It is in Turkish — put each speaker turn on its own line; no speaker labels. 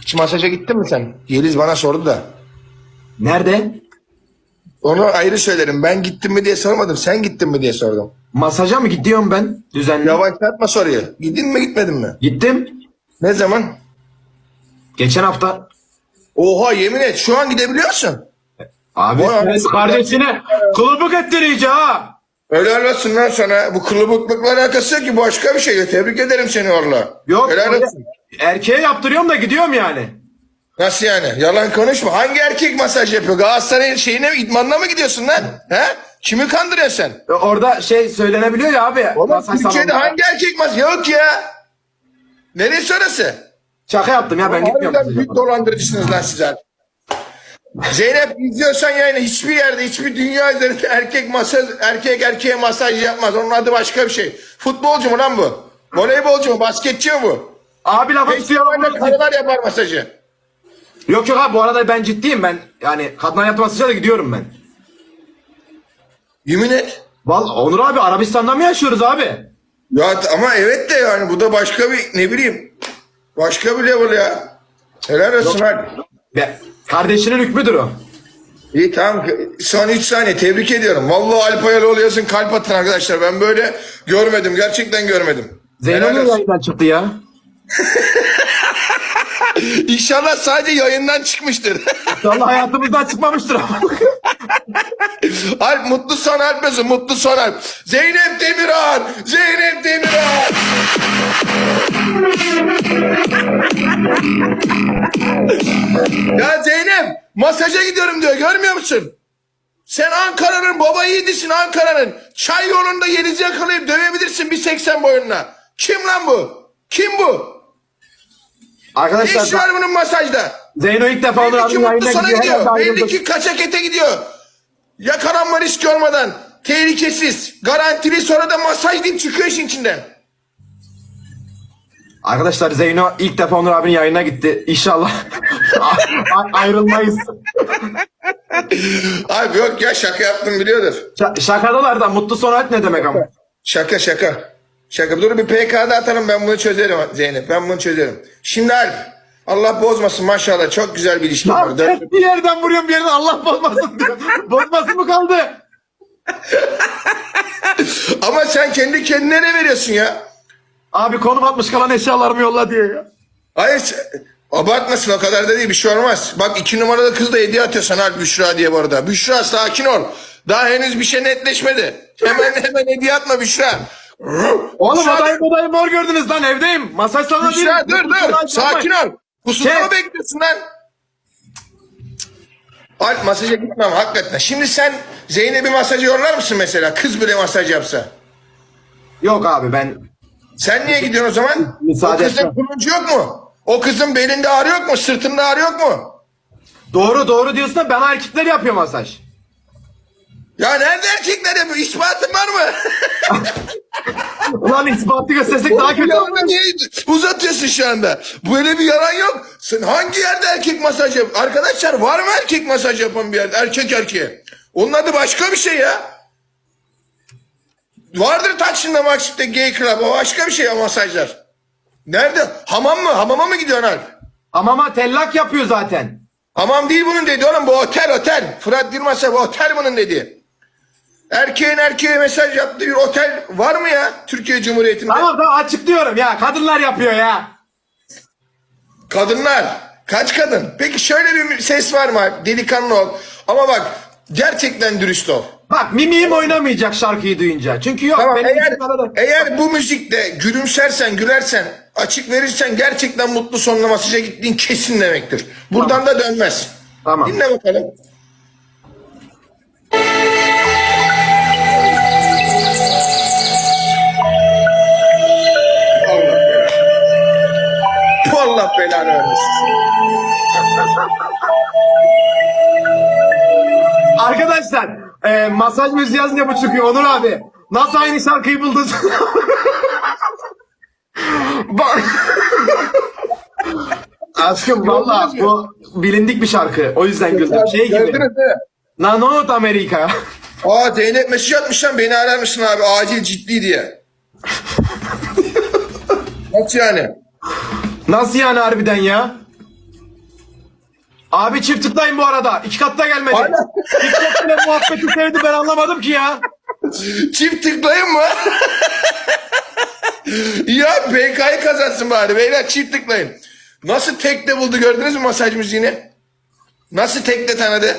Hiç masaja gittin mi sen? Yeliz bana sordu da.
Nerede?
Onu ayrı söylerim. Ben gittim mi diye sormadım. Sen gittin mi diye sordum.
Masaja mı gidiyorum ben? Düzenli.
Yavaşlatma soruyu. Gittin mi gitmedin mi?
Gittim.
Ne zaman?
Geçen hafta.
Oha yemin et şu an gidebiliyorsun.
Abi
Vay
sen kardeşine kılıbık ettirici ha.
Helal olsun lan sana. Bu kılıbıklıkla alakası yok ki başka bir şey. Tebrik ederim seni valla.
Yok
Helal olsun.
erkeğe yaptırıyorum da gidiyorum yani.
Nasıl yani? Yalan konuşma. Hangi erkek masaj yapıyor? Galatasaray'ın şeyine idmanına mı gidiyorsun lan? He? Kimi kandırıyorsun sen?
E, Orada şey söylenebiliyor ya abi.
Oğlum
masaj
Türkiye'de
salonunda.
hangi erkek masaj? Yok ya. Neresi orası?
Şaka yaptım ya ben gitmiyorum.
Harbiden büyük dolandırıcısınız lan sizler. Zeynep izliyorsan yayını hiçbir yerde hiçbir dünya üzerinde erkek masaj erkek erkeğe masaj yapmaz. Onun adı başka bir şey. Futbolcu mu lan bu? Voleybolcu mu? Basketçi mi bu?
Abi lafı.
Festivalde karılar yapar masajı.
Yok yok abi bu arada ben ciddiyim ben. Yani kadın hayatı masajına da gidiyorum ben.
Yemin et.
Vallahi Onur abi Arabistan'da mı yaşıyoruz abi?
Ya ama evet de yani bu da başka bir ne bileyim. Başka bir level ya. Helal olsun hadi.
Kardeşinin hükmüdür o.
İyi tamam. Son 3 saniye tebrik ediyorum. Vallahi Alp Ayaloğlu yazın kalp atın arkadaşlar. Ben böyle görmedim. Gerçekten görmedim. Helal
Zeynep'in
olsun.
yayından çıktı ya.
İnşallah sadece yayından çıkmıştır.
İnşallah hayatımızdan çıkmamıştır ama.
Alp mutlu son Alp yazın. Mutlu son Alp. Zeynep Demirhan. Zeynep Demirhan. Ya Zeynep masaja gidiyorum diyor. Görmüyor musun? Sen Ankara'nın baba yiğidisin Ankara'nın. Çay yolunda yenizi yakalayıp dövebilirsin 1.80 boyunla. Kim lan bu? Kim bu? Ne işi
Arkadaşlar
var bunun masajda?
Zeyno ilk defa
Belli ki mutlu sana
gidiyor.
Belli ki kaçak ete gidiyor. Yakalanma riski olmadan. Tehlikesiz. Garantili sonra da masaj deyip çıkıyor işin içinden.
Arkadaşlar Zeyno ilk defa Onur abinin yayına gitti. İnşallah ayrılmayız.
Abi yok ya şaka yaptım biliyordur.
Ş- şakadalar da mutlu sonat ne demek ama.
Şaka şaka. Şaka. Dur bir PK'da atalım ben bunu çözerim Zeynep. Ben bunu çözerim. Şimdi Alp. Allah bozmasın maşallah. Çok güzel bir ilişki var. Dört-
bir yerden vuruyorum bir yerden Allah bozmasın diyor. Bozmasın mı kaldı?
Ama sen kendi kendine ne veriyorsun ya?
Abi konum atmış kalan eşyalarımı yolla diye ya.
Hayır abartmasın o kadar da değil bir şey olmaz. Bak iki numaralı kız da hediye atıyor sana Alp Büşra diye bu arada. Büşra sakin ol. Daha henüz bir şey netleşmedi. Hemen hemen hediye atma Büşra.
Oğlum
Büşra,
odayı odayı mor gördünüz lan evdeyim. Masaj salonu değil.
Büşra dur dur sakin ol. Pusula
Şey-
bekliyorsun lan? Alp masaja gitmem hakikaten. Şimdi sen Zeynep'i masaja yollar mısın mesela? Kız bile masaj yapsa.
Yok abi ben
Sen niye gidiyorsun o zaman?
Müsaade
o kızın
etmem.
yok mu? O kızın belinde ağrı yok mu? Sırtında ağrı yok mu?
doğru doğru diyorsun da ben erkekler yapıyor masaj.
Ya nerede erkekler yapıyor? İspatın var mı?
Ulan ispatı göstersek daha kötü olur.
Yalanı niye uzatıyorsun şu anda? Böyle bir yalan yok. Sen hangi yerde erkek masaj yap? Arkadaşlar var mı erkek masaj yapan bir yerde? Erkek erkeğe. Onun adı başka bir şey ya. Vardır Taksim'de Maksim'de gay club. O başka bir şey o masajlar. Nerede? Hamam mı? Hamama mı gidiyorsun Alp?
Ama tellak yapıyor zaten.
Hamam değil bunun dedi oğlum bu otel otel. Fırat Dilmasa bu otel bunun dedi. Erkeğin erkeğe mesaj yaptığı bir otel var mı ya Türkiye Cumhuriyeti'nde?
Tamam tamam açıklıyorum ya. Kadınlar yapıyor ya.
Kadınlar. Kaç kadın? Peki şöyle bir ses var mı? Delikanlı ol. Ama bak gerçekten dürüst ol.
Bak mimiğim oynamayacak şarkıyı duyunca. Çünkü yok.
Tamam
benim
eğer,
arada-
eğer bu müzikte gülümsersen, gülersen, açık verirsen gerçekten mutlu sonla masaja gittiğin kesin demektir. Buradan da dönmez.
Tamam.
Dinle bakalım. Allah belanı. Allah belanı vermesin.
Arkadaşlar e, masaj müziği yazınca bu çıkıyor Onur abi. Nasıl aynı şarkıyı buldun? Bak. Aşkım valla bu bilindik bir şarkı. O yüzden güldüm. Şey gibi.
Gördünüz?
Nanot Amerika.
Aa Zeynep mesaj atmış lan beni arar mısın abi acil ciddi diye. Nasıl yani?
Nasıl yani harbiden ya? Abi çift tıklayın bu arada. İki katta gelmedi.
Aynen.
TikTok bile muhabbeti sevdi ben anlamadım ki ya.
Çift tıklayın mı? ya PK'yı kazansın bari beyler çift tıklayın. Nasıl tekne buldu gördünüz mü masaj müziğini? Nasıl tekne tanıdı?